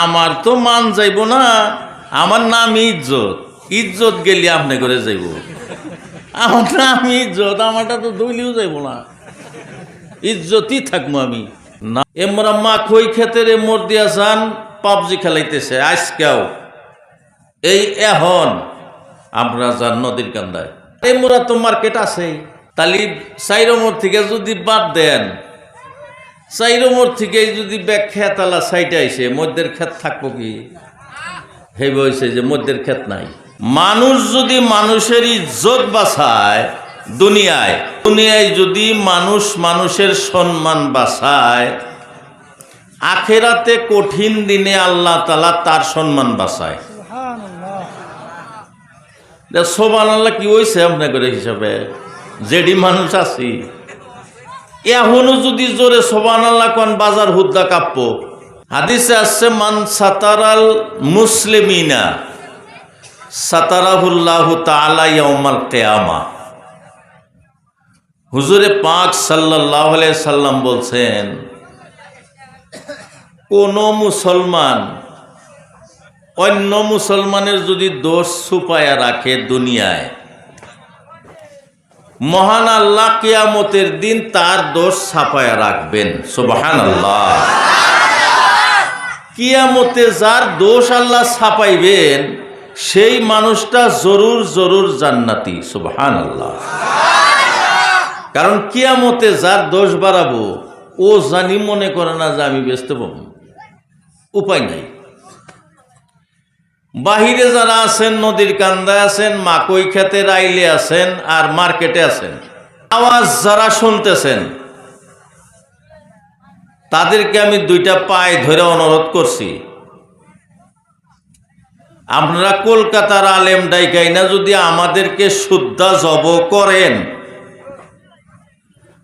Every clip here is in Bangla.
আমার তো মান যাইব না, আমার নাম ইজ্জত। ইজ্জত গেলি আপনি করে যাইব। আমার নাম ইজ্জত, আমারটা তো দইলেও যাইব না। ইজ্জতই থাকব আমি। না, এমরা মা খই খেতের মোর দিয়া যান, পাবজি খেলাইতেছে, আজকেও। এই এখন আমরা যান নদীর কান্দায়। এই মোরা তো মার্কেট আছে তালি সাইরমোর থেকে যদি বাদ দেন সাইরমোর থেকে যদি ব্যাগ খেতালা সাইটে আইসে মধ্যের ক্ষেত থাকব কি? হেব হয়েছে যে মধ্যের ক্ষেত নাই। মানুষ যদি মানুষের ইজ্জত বাঁচায় দুনিয়ায় দুনিয়ায় যদি মানুষ মানুষের সম্মান বাঁচায়, আখেরাতে কঠিন দিনে আল্লাহ তালা তার সম্মান বাঁচায়। সোবান আল্লাহ কি হয়েছে আপনাদের হিসাবে? জেডি মানুষ আছি। এখনও যদি জোরে সোবান আল্লাহ কোন বাজার হুদ্দা কাপ্য হাদিসে আসছে মান সাতারাল মুসলিমিনা, সাতারাহুল্লাহ তাআলা ইয়াউমাল কিয়ামা। হুজুরে পাক আলাইহি সাল্লাম বলছেন, কোন মুসলমান, অন্য মুসলমানের যদি দোষ ছুপায়া রাখে দুনিয়ায় মহান আল্লাহ কিয়ামতের দিন তার দোষ ছাপায়া রাখবেন। সুবহান আল্লাহ কিয়ামতে যার দোষ আল্লাহ ছাপাইবেন, সেই মানুষটা জরুর জরুর জান্নাতি। সুবহান আল্লাহ কারণ কিয়ামতে যার দোষ বাড়াবো, ও জানি মনে করে না যে আমি ব্যস্ত পাবো। উপায় নাই। বাহিরে যারা আছেন, নদীর কান্দায় আছেন, মাকই খেতের আইলে আছেন আর মার্কেটে আছেন, আওয়াজ যারা শুনতেছেন, তাদেরকে আমি দুইটা পায়ে ধরে অনুরোধ করছি। আপনারা কলকাতার আলেম ডাইকাইনা যদি আমাদেরকে শুদ্ধা জব করেন।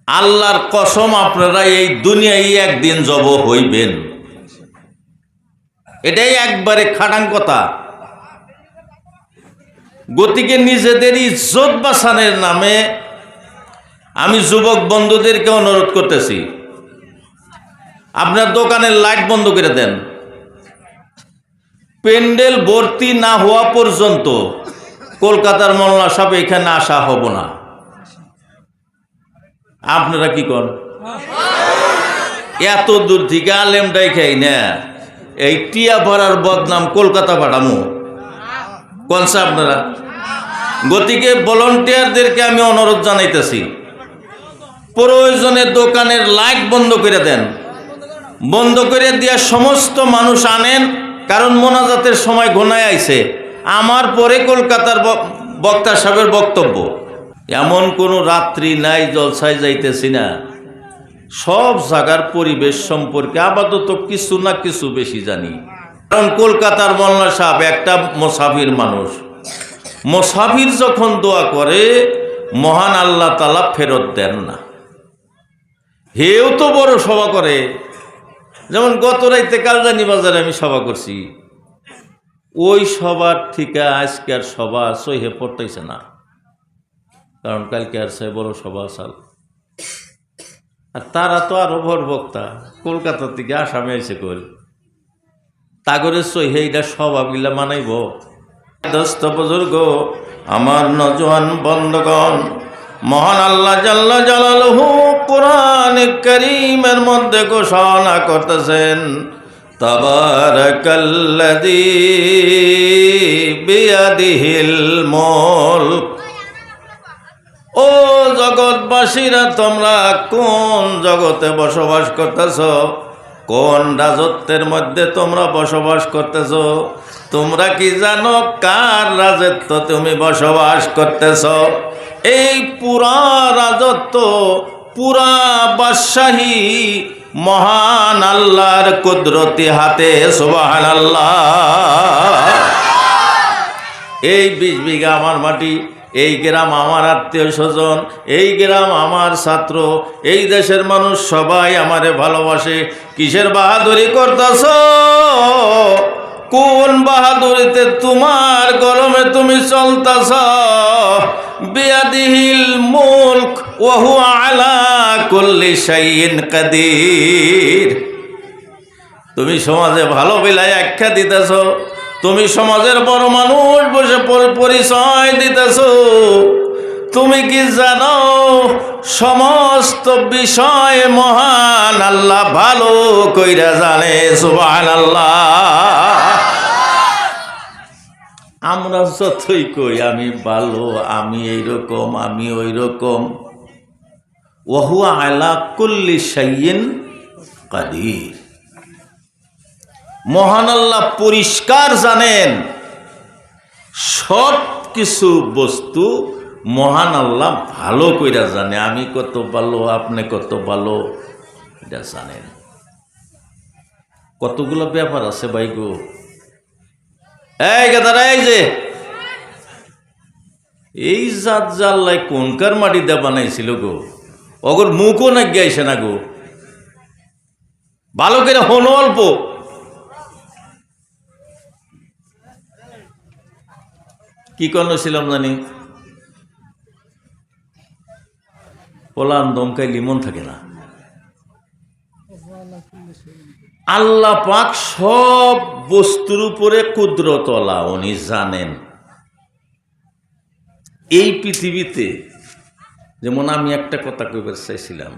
আল্লাহর কসম, আপনারা এই দুনিয়ায় একদিন জব হইবেন। এটাই একবারে খাটাং কথা। গতিকে নিজেদের ইজ্জত বাসানের নামে আমি যুবক বন্ধুদেরকে অনুরোধ করতেছি। আপনার দোকানের লাইট বন্ধ করে দেন। পেন্ডেল ভর্তি না হওয়া পর্যন্ত কলকাতার মল্লা সাহেব এখানে আসা হব না। আপনারা কি কর এত দূর থেকে আলেমটাই খাই না। এই টিয়া পাড়ার বদনাম কলকাতা পাঠামো। কোনসা আপনারা? গতিকে ভলন্টিয়ারদেরকে আমি অনুরোধ জানাইতেছি। প্রয়োজনে দোকানের লাইট বন্ধ করে দেন। বন্ধ করে দিয়া সমস্ত মানুষ আনেন, কারণ মোনাজাতের সময় ঘনায় আইছে। আমার পরে কলকাতার বক্তা সাহেবের বক্তব্য, এমন কোনো রাত্রি নাই, জলসায় যাইতেছি না। সব জায়গার পরিবেশ সম্পর্কে আপাতত কিছু না কিছু বেশি জানি। কারণ কলকাতার মোল্লা সাহেব একটা মোসাফির মানুষ। মোসাফির যখন দোয়া করে, মহান আল্লাহ তালা ফেরত দেন না। হেও তো বড় সভা করে। যেমন গত রাইতে কালজানি বাজারে আমি সভা করছি। ওই সবার থেকে আজকে আর সভা সহে পড়তেছে না। কারণ কালকে আর সে বড় সভা আসাল। আর তারা তো আরও বড় বক্তা কলকাতা থেকে আসামে এসে কল তাগরে সহে এটা স্বভাবগুলা মানাইব। দোস্ত বুজুর্গ, আমার নজওয়ান বন্ধগণ, মহান আল্লাহ জাল্লা জালালহু কোরআন করিমের মধ্যে ঘোষণা করতেছেন, তাবারাকাল্লাযী বিয়াদিহিল মুলক। ও জগৎবাসীরা, তোমরা কোন জগতে বসবাস করতেছ? কোন রাজত্বের মধ্যে তোমরা বসবাস করতেছ? তোমরা কি জানো কার রাজত্ব তুমি বসবাস করতেছ? এই পুরা রাজত্ব পুরা বাদশাহী মহান আল্লাহর কুদরতি হাতে সুবাহান আল্লাহ এই বিশ বিঘা আমার মাটি এই গ্রাম আমার আত্মীয় স্বজন, এই গ্রাম আমার ছাত্র, এই দেশের মানুষ সবাই আমারে ভালোবাসে। কিসের বাহাদুরি করতেছ? কোন বাহাদুরিতে তোমার গরমে তুমি চলতেছ? বিয়াদিহিল মুলক ওহু আলা কুল্লি সাইন কাদির। তুমি সমাজে ভালো বেলায় আখ্যা দিতেছ। তুমি সমাজের বড় মানুষ বসে পরি- পরিচয় দিতেছ। তুমি কি জানো, সমস্ত বিষয় মহান আল্লাহ ভালো কইরা জানে সুবহান আল্লাহ আমরা যতই কই, আমি ভালো, আমি এইরকম, আমি ওই রকম ওহুয়া আলা কুল্লি সাইয়িন কাদির। মহান আল্লাহ পরিষ্কার জানেন, সব কিছু বস্তু মহান আল্লাহ ভালো কইরা জানে। আমি কত ভালো, আপনি কত ভালো, এটা জানেন। কতগুলো ব্যাপার আছে ভাই গো? এই গেদারা, এই যে। এই জাত জাল্লাই কোনকার মাটিতে বানাইছিল গো? অগর মুখও না গাইছে না গো? ভালো করে হনো অল্প। কি ছিলাম জানি? পোলান দমকাই লিমন থাকে না। আল্লাহ পাক সব বস্তুর উপরে কুদরতলা উনি জানেন। এই পৃথিবীতে, যেমন আমি একটা কথা কইবার চাইছিলাম,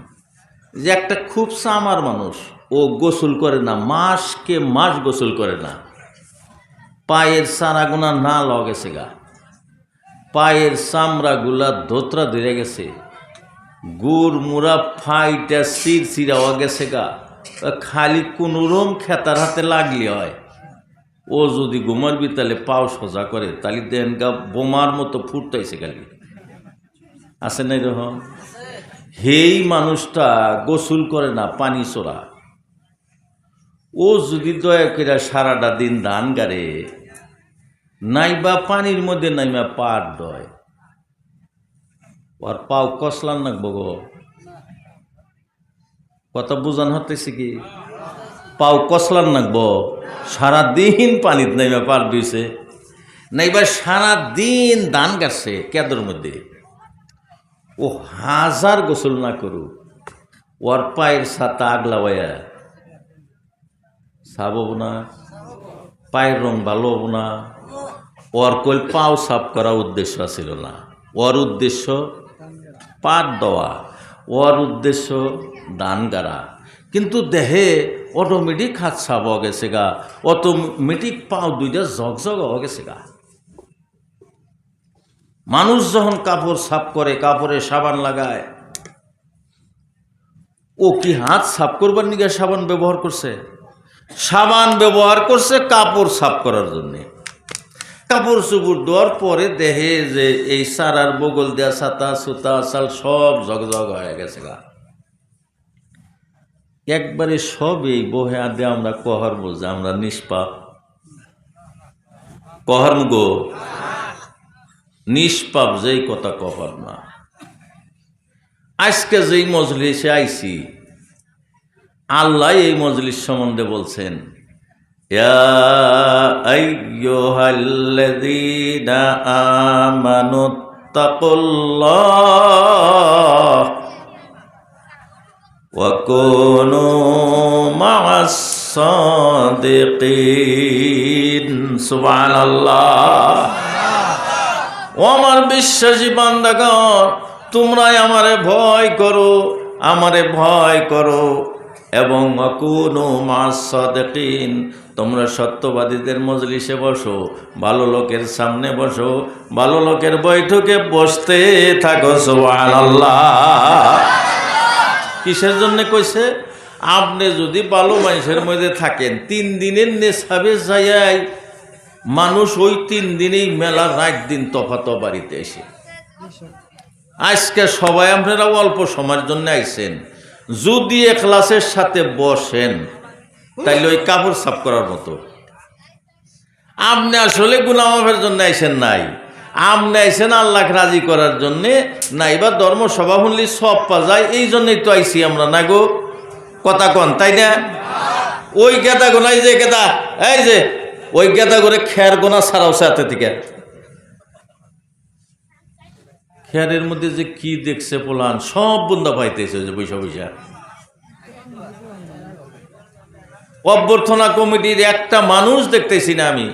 যে একটা খুব সামার মানুষ, ও গোসল করে না, মাসকে মাস গোসল করে না। পায়ের সারাগুনা না লগেছে গা পায়ের চামড়াগুলা ধোতরা ধরে গেছে। গুড়, মুড়া, ফাইটা, সির হয়ে গেছে গা। খালি কোনোরম খেতার হাতে লাগলে হয়। ও যদি গোমার বিতালে পাও সোজা করে, তাহলে দেন গা বোমার মতো ফুটতাইছে খালি। আছে না এরকম হেই মানুষটা গোসল করে না, পানি চোরা। ও যদি দয়া করে সারাটা দিন ধান গাড়ে নাইবা পানির মধ্যে নাইবা পাট দয়। ওর পাও কসলান নাকবো গো। কথা বুঝান হতেছে কি? পাও কসলান নাকবো সারাদিন পানিত নাইবা পার দিছে। নাইবা সারাদিন দান গাছে কেদর মধ্যে। ও হাজার গোসল না করুক, ওর পায়ের সাথে আগলাওয়া সাবব না, পায়ের রং ভালো না। ওর কইল, পাও সাফ করা উদ্দেশ্য ছিল না। ওর উদ্দেশ্য পাট দেওয়া, ওর উদ্দেশ্য দান গাড়া। কিন্তু দেহে অটোমেটিক হাত সাফ হয়ে গেছে গা, অটোমেটিক পাও দুইটা ঝকঝক হয়ে গেছে গা। মানুষ যখন কাপড় সাফ করে, কাপড়ে সাবান লাগায়, ও কি হাত সাফ করবার নিগে সাবান ব্যবহার করছে? সাবান ব্যবহার করছে কাপড় সাফ করার জন্যে। কাপড় চুপুর দেওয়ার পরে দেহে যে এই সারার বগল দেয়া ছাতা, সুতা চাল সব জগজগ হয়ে গেছে গা। একবারে সব এই বহে আদে আমরা কহর যে আমরা নিষ্পাপ কহর গো? নিষ্পাপ যেই কথা কহর না। আজকে যেই মজলিসে আইছি, আল্লাহ এই মজলিস সম্বন্ধে বলছেন يا أيها الذين آمنوا اتقوا الله وكونوا مع الصادقين سبحان الله ও আমার বিশ্বাসী বান্দাগণ তোমরাই আমারে ভয় করো আমারে ভয় করো এবং অকুনো মাসদিন তোমরা সত্যবাদীদের মজলিসে বসো, ভালো লোকের সামনে বসো, ভালো লোকের বৈঠকে বসতে থাকো, সুবহানাল্লাহ। কিসের জন্য কইছে? আপনি যদি ভালো মানুষের মধ্যে থাকেন, তিন দিনের নেশাবে যাইয়াই মানুষ ওই তিন দিনেই মেলা রাত দিন তফাত বাড়িতে এসে। আজকে সবাই আপনারা অল্প সময়ের জন্য আইছেন। যদি এখলাসের সাথে বসেন, তাইলে ওই কাপড় সাফ করার মতো। আপনি আসলে গুনামাফের জন্য আইসেন নাই। আপনি আইসেন আল্লাহ রাজি করার জন্যে নাই বা ধর্ম সভা শুনলি সব পা যায় এই জন্যই তো আইসি আমরা না গো। কথা কন, তাই না? ওই গেদা গোনাই যে গেদা, এই যে, ওই গেদা করে খের গোনা ছাড়াও সাথে থেকে। খেয়ারের মধ্যে যে কি দেখছে পোলান, সব বন্ধা পাইতেছে যে বৈশা বৈশা। অভ্যর্থনা কমিটির একটা মানুষ দেখতেছি না আমি।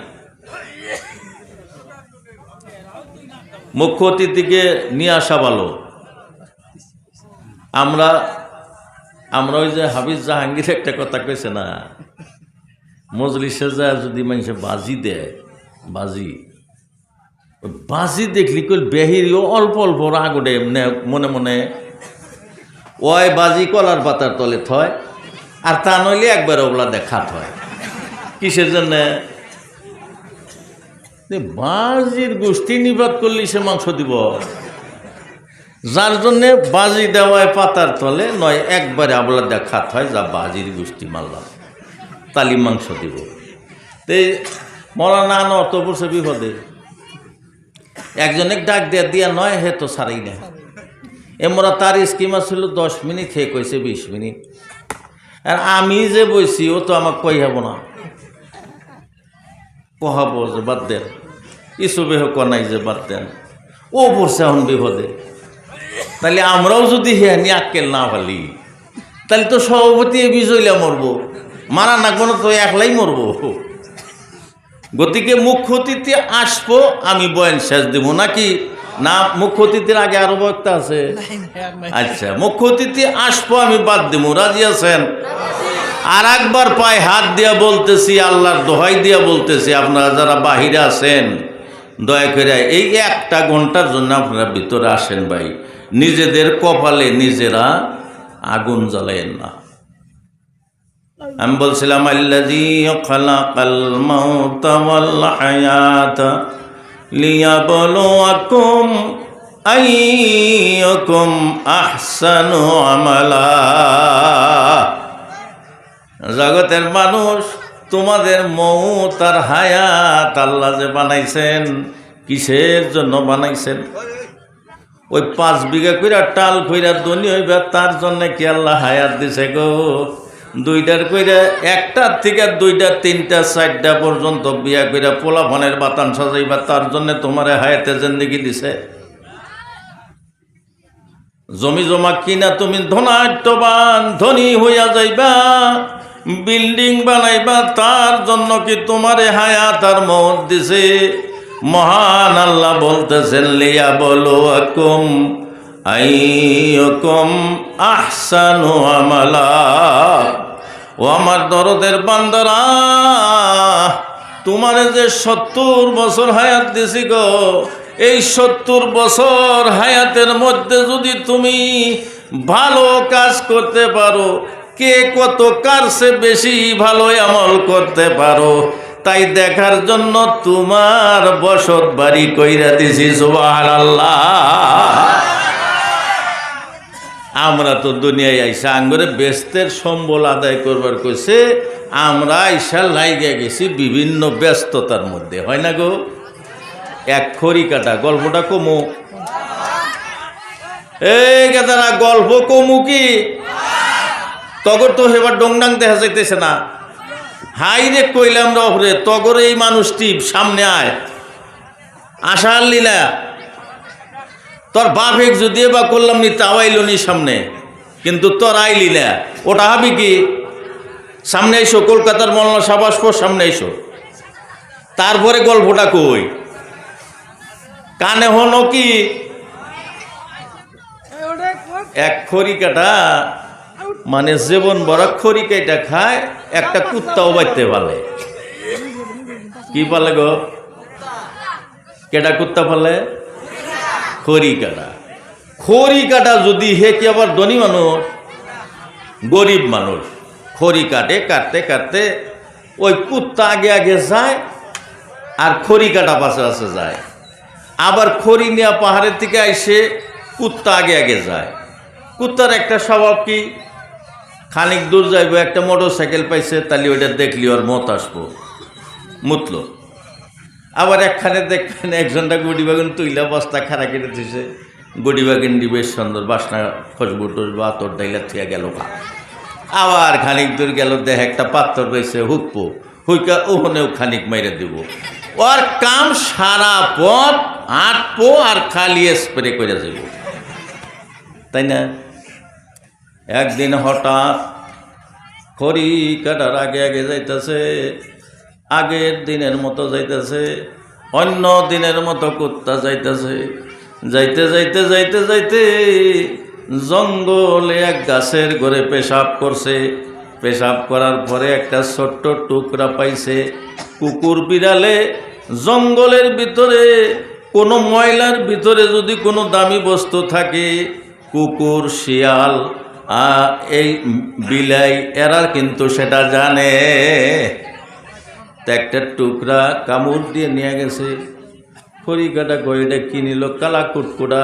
মুখ্য অতিথিকে নিয়ে আসা ভালো। আমরা আমরা ওই যে হাফিজ জাহাঙ্গীর একটা কথা কইছে না, মজলিসে যা যদি মানুষে বাজি দেয়, বাজি। বাজি দেখলি কই বেহিরিও অল্প অল্প রাগড়ে এমনি মনে মনে ওই বাজি কলার পাতার তলে থয়, আর তা নইলে একবার ওগুলা দেখাত হয় কিসের জন্য? বাজির গোষ্ঠী নিবাদ করলে সে মাংস দিব। যার জন্যে বাজি দেওয়ায় পাতার তলে নয়, একবারে আবলা দেখাত হয় যা বাজির গোষ্ঠী মারলাম। তালি মাংস দিব। তে মরা ন অত বসে বিপদে। একজনে ডাক দিয়া দিয়া নয়, হে তো সারাই না। এমরা তার স্কিমা ছিল দশ মিনিট, হে কইছে বিশ মিনিট। আর আমি যে বইছি, ও তো আমাকে কই হব না। কহাব যে বাদ দেন। ইসবে হোক নাই যে বাদ দেন। ও পড়ছে এখন বিপদে। তাহলে আমরাও যদি হে নিয়ে আক্কেল না ফালি তাহলে তো সভাপতি বিজয়লা মরবো। মারা না কোনো তো একলাই মরবো। গতিকে মুখ্য অতিথি আসব, আমি বয়ান শেষ দেবো নাকি? না মুখ্য অতিথির আগে আরও বক্তা আছে। আচ্ছা মুখ্য অতিথি আসব, আমি বাদ দেবো। রাজি আছেন? আর একবার পায়ে হাত দিয়া বলতেছি, আল্লাহর দোহাই দিয়া বলতেছি, আপনারা যারা বাহিরে আছেন, দয়া করে এই একটা ঘণ্টার জন্য আপনারা ভিতরে আসেন ভাই। নিজেদের কপালে নিজেরা আগুন জ্বালায়েন না। আমি বলছিলাম আল্লাজি খালাকাল মাউতা ওয়াল আহসানু আমালা। জগতের মানুষ, তোমাদের মৌত আর হায়াত আল্লাহ যে বানাইছেন, কিসের জন্য বানাইছেন? ওই পাঁচ বিঘা কইরা টাল কইরা ধনী হইবা, তার জন্য কি আল্লাহ হায়াত দিছে গো? দুইটার কইরা একটার থেকে দুইটা, তিনটা, চারটা পর্যন্ত বিয়া কইরা পোলা ফনের বাতান সাজাইবা, তার জন্য তোমার হায়াতে জিন্দগি দিছে। জমি জমা কিনা তুমি ধনাঢ্যবান, ধনী হইয়া যাইবা, বিল্ডিং বানাইবা, তার জন্য কি তোমারে হায়াত আর মত দিছে? মহান আল্লাহ বলতেছেন, লিয়া বলো আকুম, আইয়কুম আহসানু আমালা। ও আমার দরদের বান্দারা, তোমার যে সত্তর বছর হায়াত দিছি গো, এই সত্তর বছর হায়াতের মধ্যে যদি তুমি ভালো কাজ করতে পারো, কে কত কার সে বেশি ভালো আমল করতে পারো, তাই দেখার জন্য তোমার বসত বাড়ি কইরা দিছি, সুবহানাল্লাহ। আমরা তো দুনিয়ায় আইসা আঙ্গরে ব্যস্তের সম্বল আদায় করবার কইছে, আমরা আইসা লাইগে গেছি বিভিন্ন ব্যস্ততার মধ্যে, হয় না গো? এক খড়ি কাটা, গল্পটা কমু। এই গেদারা গল্প কমু কি? তগর তো হেবার ডংডাং দেখা যাইতেছে না। হাই রে কইলাম রহরে তগর এই মানুষটি সামনে আয়। আশার লীলা। তোর বাপেক যদি বা করলাম নি আইলো নি সামনে। কিন্তু তোর আইলি না। ওটা হবি কি? সামনে এসো কলকাতার মলনা সাবাসপুর সামনে এসো তারপরে গল্পটা কই? কানে হলো কি? এক খরিকাটা মানে জীবন বড় খরিকাইটা খায়, একটা কুত্তাও বাড়তে পালে কি পালে গো? কেটা কুত্তা পালে খড়ি কাটা খড়ি কাটা যদি হে কি আবার ধনী মানুষ? গরিব মানুষ। খড়ি কাটে, কাটতে কাটতে ওই কুত্তা আগে আগে যায় আর খড়ি কাটা পাশে পাশে যায়। আবার খড়ি নেওয়া পাহাড়ের থেকে আইসে কুত্তা আগে আগে যায়। কুত্তার একটা স্বভাব কি? খানিক দূর যাইব, একটা মোটর সাইকেল পাইছে, তাহলে ওইটা দেখলি ওর মত আসব। মুতলো। আবার একখানে দেখবেন একজনটা গুড়ি বাগান তুইলা বস্তা খারা কেটে দিছে গুড়ি বাগান বেশ সুন্দর বাসনা খুশবু টুসবু, আতর ডাইলা থুয়া গেল গা। আবার খানিক দূর গেল দেখ একটা পাত্র রয়েছে হুকপো হুইকা ওখানেও খানিক মাইরে দিব। ওর কাম সারা পথ আটপো আর খালি স্প্রে করে যাব। তাই না? একদিন হঠাৎ খড়ি কাটার আগে আগে যাইতেছে আগের দিনের মতো যাইতেছে, অন্য দিনের মতো কুত্তা যাইতেছে। যাইতে যাইতে যাইতে যাইতে জঙ্গলে এক গাছের ঘরে পেশাব করছে। পেশাব করার পরে একটা ছোট্ট টুকরা পাইছে। কুকুর বিড়ালে জঙ্গলের ভিতরে, কোনো ময়লার ভিতরে যদি কোনো দামি বস্তু থাকে, কুকুর, শিয়াল এই বিলাই, এরা কিন্তু সেটা জানে। তা একটা টুকরা, কামড় দিয়ে নিয়ে গেছে। খড়িকাটা গইটা কিনিল কালা কুটকুটা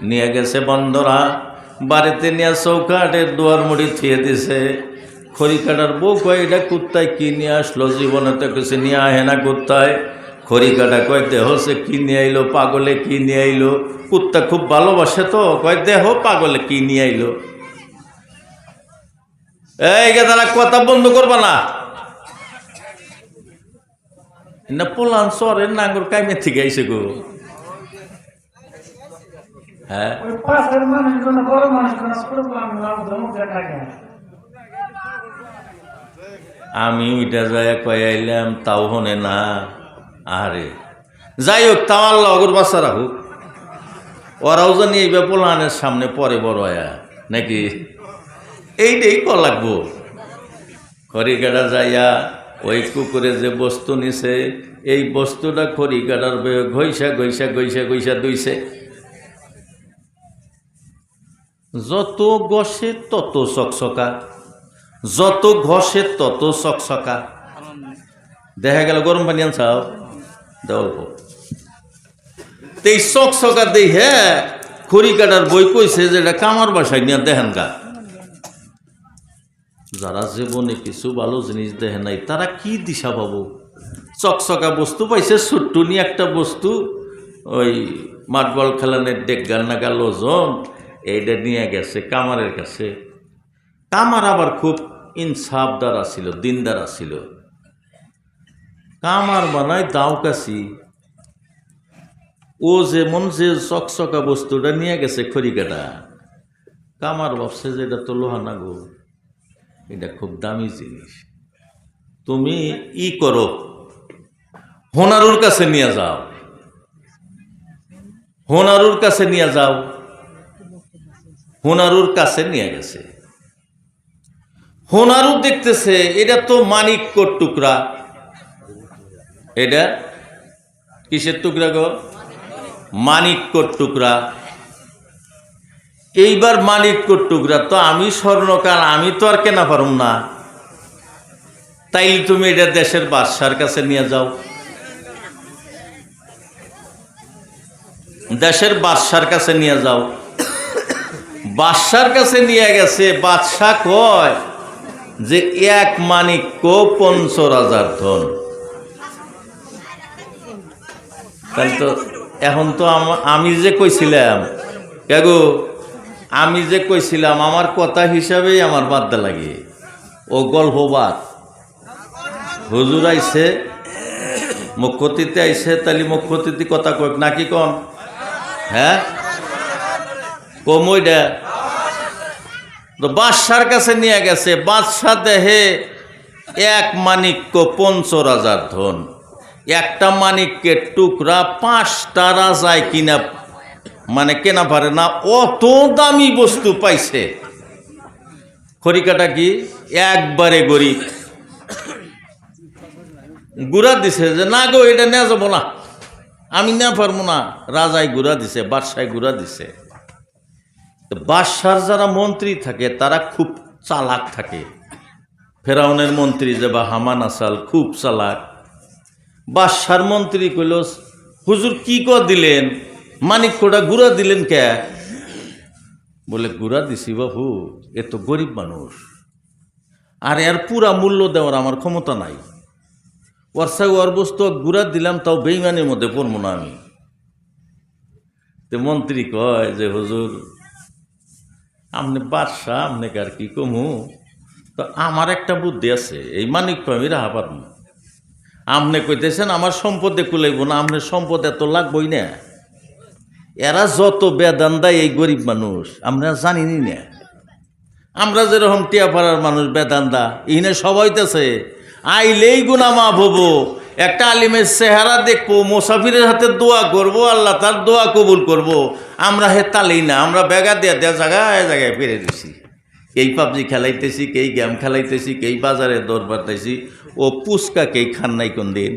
নিয়ে গেছে বন্ধরা। বাড়িতে নিয়ে চৌকাটের দুয়ার মুড়ি থিয়ে দিছে। খড়িকাটার বউ কয়, এটা কুত্তায় কি নিয়ে আসলো? জীবনে তো কিছু নিয়ে আহে না কুত্তায়। খড়িকাটা কয়, দেহ সে কি নিয়ে আইলো? পাগলে কি নিয়ে আইলো? কুত্তা খুব ভালোবাসে তো। কয়, দেহ পাগলে কি নিয়ে আইলো? এই তারা, কথা বন্ধ করবা না। না পোলান সরের নাঙ্গর কাইমে থেকে আইসে গো হ্যাঁ আমি ওইটা যায় কয়ে আইলাম তাও হনে না আরে যাই হোক তাও আল্লাহ অগর রাখুক ওরাও জানি এই পোলানের সামনে পরে বড় আয়া নাকি এইটাই ক লাগবো খড়িকাটা যাইয়া ওই কুকুরে যে বস্তু নিছে, এই বস্তুটা খড়িকাটার ঘইসা ঘইসা ঘইসা ঘইসা দুইছে। যত গসে তত চকচকা। যত ঘষে তত চকচকা। দেখা গেল গরম পানি আনছাও দে অল্প। তো এই চকচকা দেই হ্যাঁ খড়ি কাটার বই কইছে যে এটা কামার বাসায় নিয়ে দেখেন গা। যারা জীবনে কিছু ভালো জিনিস দেখে নাই, তারা কি দিশা পাবো? চকচকা বস্তু পাইছে ছোট্ট নিয়ে একটা বস্তু, ওই মাটবল খেলানের ডেক গান নাগাল ওজন এইটা নিয়ে গেছে কামারের কাছে। কামার আবার খুব ইনসাফদার আছিল, দিনদার আছিল। কামার বানায় দাও কাছি। ও যেমন যে চকচকা বস্তুটা নিয়ে গেছে খড়িকাটা, কামার ভাবছে যে এটা তো লোহা না গো এটা খুব দামি জিনিস। তুমি ই করো, হোনারুর কাছে নিয়ে যাও। হোনারুর কাছে নিয়ে যাও। হোনারুর কাছে নিয়ে গেছে। হোনারু দেখতেছে, এটা তো মানিক্যর টুকরা। এটা কিসের টুকরা গো? মানিক্যর টুকরা। এইবার মানিক্যর টুকরা, তো আমি স্বর্ণকার আমি তো আর কেনা পারুম না। তাইলে তুমি এটা দেশের বাদশার কাছে নিয়ে যাও। দেশের বাদশার কাছে নিয়ে যাও। বাদশার কাছে নিয়ে গেছে, বাদশাহ কয় যে, এক মানিক মানিক্য পঞ্চর হাজার ধন। তাহলে তো এখন তো আমি যে কইছিলাম কেগো আমি যে কইছিলাম, আমার কথা হিসাবেই আমার বাদ্যা লাগে। ও গল্প বাদ। হুজুর আইছে মুখ্যতিতে আইসে তাহলে মুখ্যতিথি কথা কয়েক নাকি কন? হ্যাঁ? কমই কমইডা তো বাদশার কাছে নিয়ে গেছে, বাদশাহ দেহে এক মানিক্য পঞ্চর হাজার ধন। একটা মানিক্যের টুকরা পাঁচটা রাজায় কিনা মানে কেনা পারে না, অত দামি বস্তু পাইছে। খড়িকাটা কি? একবারে গরিব। গুড়া দিছে যে, না গো, এটা নেওয়া যাব না। আমি না পারব না। রাজায় গুড়া দিছে, বাদশায় গুড়া দিছে। বাদশার যারা মন্ত্রী থাকে, তারা খুব চালাক থাকে। ফেরাউনের মন্ত্রী যে, বা হামান আসাল, খুব চালাক। বাদশার মন্ত্রী কইল, হুজুর কি ক দিলেন? মানিক কোটা গুড়া দিলেন কে? বলে, গুড়া দিছি বাবু, এ তো গরিব মানুষ। আর এর পুরা মূল্য দেওয়ার আমার ক্ষমতা নাই। ওর সাথে ওর বস্তু গুড়া দিলাম, তাও বেইমানের মধ্যে পড়ব না আমি। তো মন্ত্রী কয় যে, হুজুর আপনি বাদশাহ আপনাকে আর কি কমু? তো আমার একটা বুদ্ধি আছে, এই মানিক আমি রাহা পারব আপনি কইতেছেন, আমার সম্পদে কুলাইব না আপনার সম্পদ এত লাগবই না। এরা যত বেদান দেয় এই গরিব মানুষ, আমরা জানিনি না। আমরা যেরকম টিয়াপাড়ার মানুষ বেদান্দা, ইনে সবাইতেছে আইলেই গুনা মা হব। একটা আলিমের চেহারা দেখব, মোসাফিরের হাতে দোয়া করব, আল্লাহ তার দোয়া কবুল করব। আমরা হে তালেই না, আমরা বেগা দেয়া দেয়া জায়গায় জায়গায় ফিরে দিছি। এই পাবজি খেলাইতেছি, কেই গেম খেলাইতেছি, কেই বাজারে দৌড় বাড়তেছি ও পুস্কা কেই খান নাই কোন দিন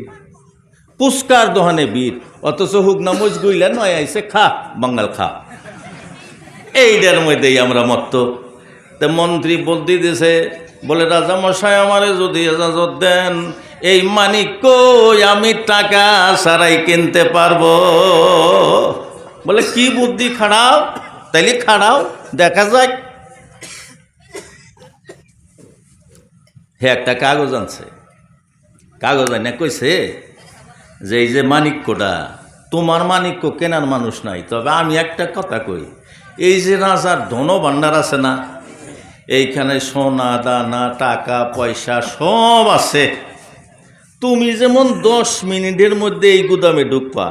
পুস্কার দোহানে বীর। অথচ হুক নামজ গুইলা নয় আইসে খা, বাঙ্গাল খা। এইটার মধ্যেই আমরা মত্ত। তা মন্ত্রী বলতে দিছে, বলে, রাজা মশাই, আমারে যদি এজাজত দেন, এই মানিক আমি টাকা সারাই কিনতে পারব। বলে, কি বুদ্ধি খাড়াও? তাইলে খাড়াও, দেখা যাক। হে একটা কাগজ আনছে। কাগজ আনে কইছে যে এই যে মানিক্যটা, তোমার মানিক্য কেনার মানুষ নাই। তবে আমি একটা কথা কই, এই যে রাজার ধন ভাণ্ডার আছে না, এইখানে সোনা, দানা, টাকা, পয়সা সব আছে। তুমি যেমন দশ মিনিটের মধ্যে এই গুদামে ঢুকবা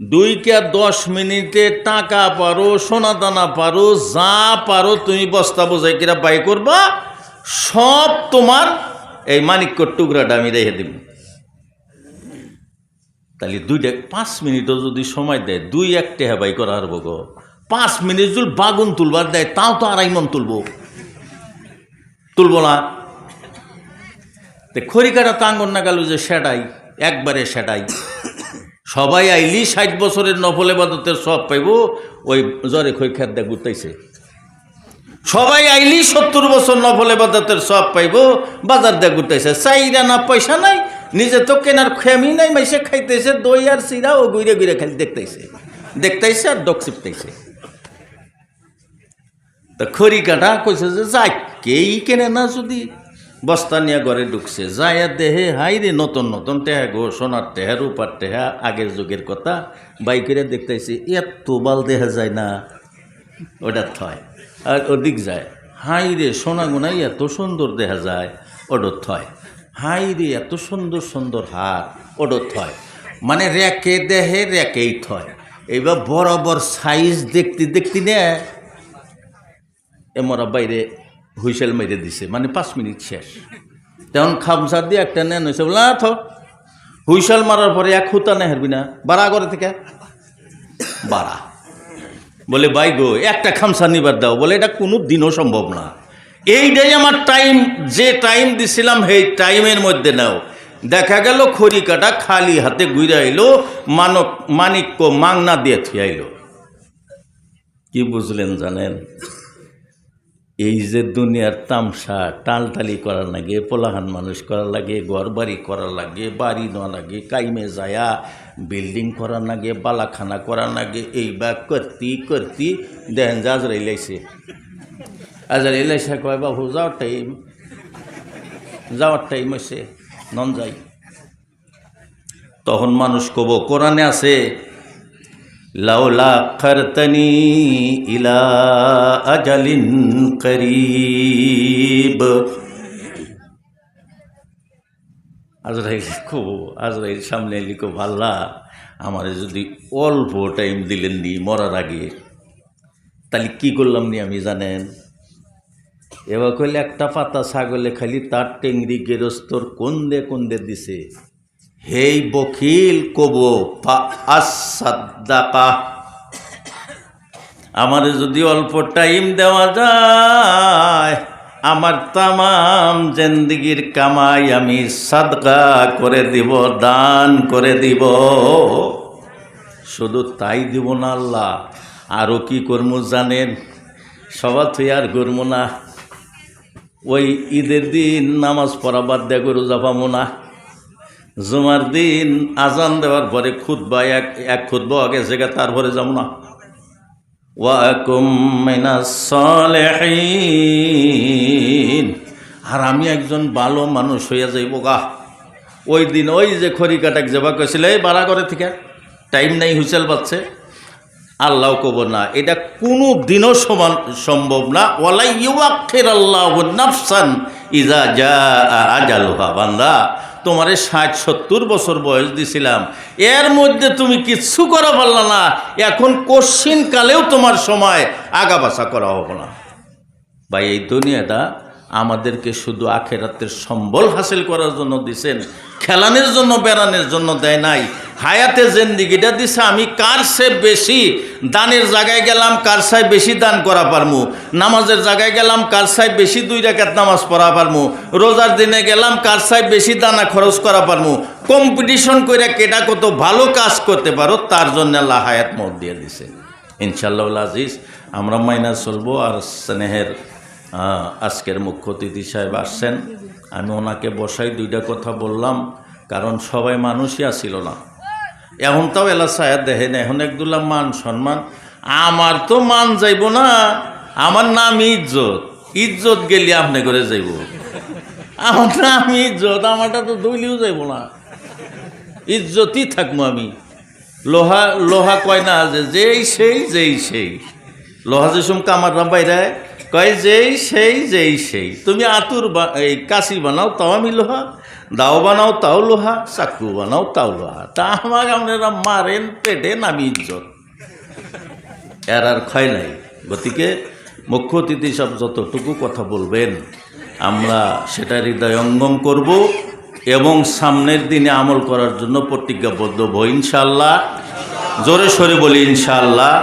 দুই কে দশ মিনিটে টাকা পারো, সোনা, দানা পারো, যা পারো তুমি বস্তা বোঝাই কিরা বাই করবা, সব তোমার এই মানিক্যর টুকরাটা আমি রেখে দিব। তাহলে দুইটা, পাঁচ মিনিটও যদি সময় দেয়, দুই এক টেহা বাই করা হারবো গো পাঁচ মিনিট যদি বাগুন তুলবার দেয়, তাও তো আড়াই মন তুলবো। তুলবো না। তে খড়িকাটা তাঙ্গন না গেল যে সেটাই, একবারে সেটাই। সবাই আইলি, ষাট বছরের নফল এবাদতের সব পাইব, ওই জ্বরে খই খেত দেয় গুতাইছে। সবাই আইলি, সত্তর বছর নফল এবাদতের সব পাইব, বাজার দিয়ে ঘুরতেছে চাইরা না পয়সা নাই নিজে তো কেনার খেমি নাই, মাইসে খাইতেছে, দই আর চিরা ও গুইরে গুইরে খালি দেখতেছে। দেখতেছে আর ডক চিপতেছে। তা খড়ি কাটা কইছে যে, যাই, কেই কেনে না যদি বস্তা নিয়ে ঘরে ঢুকছে। যাইয়া দেহে, হাই রে, নতুন নতুন টেহা গো, সোনার টেহা, রূপার টেহা, আগের যুগের কথা বাইকেরে দেখতেছি, এত বাল দেহা যায় না। ওটা থয়, আর ওদিক যায়, হাই রে, সোনা গুনাই এত সুন্দর দেখা যায়। ওডর থয়। হাই রে, এত সুন্দর সুন্দর হার ওডর থয়। মানে র্যাকে দেহে র্যাকেই থয়। এইবার বরাবর সাইজ দেখতে দেখতে নে এমরা বাইরে হুইসেল মেরে দিছে মানে পাঁচ মিনিট শেষ। তেমন খামসার দিয়ে একটা নেন হয়েছে বলে, না, থ। হুইসেল মারার পরে এক হুতা নে হারবি না, বাড়া করে থেকে। বাড়া। বলে, ভাই গো, একটা খামসা নিবার দাও। বলে, এটা কোনো দিনও সম্ভব না। এইটাই আমার টাইম যে টাইম দিছিলাম, সেই টাইমের মধ্যে নাও। দেখা গেল খড়ি কাটা খালি হাতে আইলো মানক মানিক্য মাংনা দিয়ে থিয়াইলো কি বুঝলেন জানেন? এই যে দুনিয়ার তামসা, টালটালি করার লাগে, পোলাহান মানুষ করার লাগে ঘর বাড়ি করার লাগে, বাড়ি নেওয়া লাগে, কাইমে যায়া, বিল্ডিং করার লাগে, বালাখানা করার লাগে, এই বা করতি করতি, দেন জাজ রাইলাইছে আজার এলাইছে কয় বাবু যাওয়ার টাইম যাওয়ার টাইম হয়েছে নন যাই তখন মানুষ কব কোরআনে আছে লাউলা খরতনি ইলা আজালিন করিব আজরাইল খুব আজরাইল সামনে লিখো ভাল্লা, আমার যদি অল্প টাইম দিলেন নি মরার আগে, তাহলে কি করলাম নি আমি জানেন? এবার কইলে একটা পাতা ছাগলে খালি তার টেংরি গেরস্তর কোন্দে কোন্দে দিছে। হেই বকিল কব আমার যদি অল্প টাইম দেওয়া যায়, আমার তাম জিন্দগির কামাই আমি সাদকা করে দিব, দান করে দিব। শুধু তাই দিব না আল্লাহ আরও কি করব জানেন? সবার তুই আর করব না। ওই ঈদের দিন নামাজ পড়া বাদ দেয়া গরু যাবামো না। জুমার দিন আজান দেওয়ার পরে খুদবা এক এক খুদবা আগে জায়গা তারপরে যাব না। আর আমি একজন ভালো মানুষ হইয়া যাইব গা। ওই দিন ওই যে খড়ি কাটাক যাবা কইছিল, এই বাড়া করে থেকে। টাইম নাই হুইসেল পাচ্ছে আল্লাহ কব না। এটা কোনো দিনও সমান সম্ভব না। ওয়ালাই ইউয়াক্ষের আল্লাহ নাফসান ইজা যা আজালুহা। বান্দা, তোমারে ষাট সত্তর বছর বয়স দিছিলাম। এর মধ্যে তুমি কিচ্ছু করা পারলা না। এখন কশিন কালেও তোমার সময় আগা বাছা করা হবে না। ভাই, এই দুনিয়াটা আমাদেরকে শুধু আখেরাতের সম্বল হাসিল করার জন্য দিছেন, খেলানোর জন্য, বেড়ানোর জন্য দেয় নাই। হায়াতে জেন্দিগিটা দিছে, আমি কার সে বেশি দানের জায়গায় গেলাম, কার সাই বেশি দান করা পারমু? নামাজের জায়গায় গেলাম, কার সাই বেশি দুই রেখাত নামাজ পড়া পারমু? রোজার দিনে গেলাম, কার সাই বেশি দানা খরচ করা পারমু? কম্পিটিশন করে কেটা কত ভালো কাজ করতে পারো, তার জন্য আল্লাহ হায়াত মত দিয়ে দিছে। ইনশাল্লাহ আজিজ, আমরা মাইনা চলবো আর স্নেহের আজকের মুখ্য অতিথি সাহেব আসছেন। আমি ওনাকে বসাই দুইটা কথা বললাম, কারণ সবাই মানুষই আসিল না। এখন তাও এলা সাহেব দেখেন, এখন একদুল্লা মান সম্মান। আমার তো মান যাইব না, আমার নাম ইজ্জত। ইজ্জত গেলে আপনি করে যাইব। আমার নাম ইজ্জত, আমারটা তো দইলেও যাইব না। ইজ্জতই থাকব আমি। লোহা লোহা কয় না যে যেই সেই যেই সেই। লোহা যে সম কামাররা বাইরে কয়, যেই সেই যেই সেই। তুমি আতুর এই কাশি বানাও, তাও আমি লোহা, দাও বানাও, তাও লোহা, চাকু বানাও, তাও লোহা। তা আমার আপনারা মারেন, পেটেন, আমি ইজ্জত। এর আর ক্ষয় নাই। গতিকে মুখ্য অতিথি সব যতটুকু কথা বলবেন, আমরা সেটা হৃদয়ঙ্গম করব এবং সামনের দিনে আমল করার জন্য প্রতিজ্ঞাবদ্ধ হব ইনশাল্লাহ জোরে সরে বলি ইনশাল্লাহ